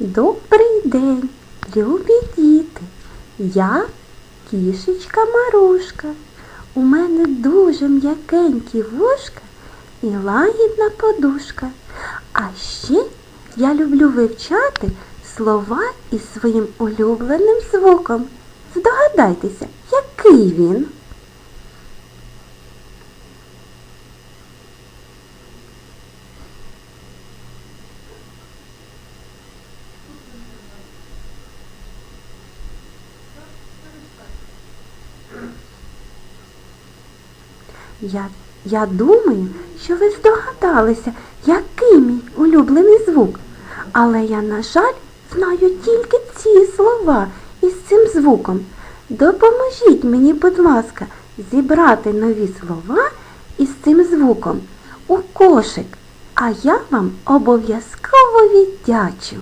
Добрий день, любі діти. Я кішечка Марушка. У мене дуже м'якенькі вушка і лагідна подушка. А ще я люблю вивчати слова із своїм улюбленим звуком. Здогадайтеся, який він? Я, я думаю, що ви здогадалися, який мій улюблений звук. Але я, на жаль, знаю тільки ці слова із цим звуком. Допоможіть мені, будь ласка, зібрати нові слова із цим звуком у кошик, а я вам обов'язково віддячу.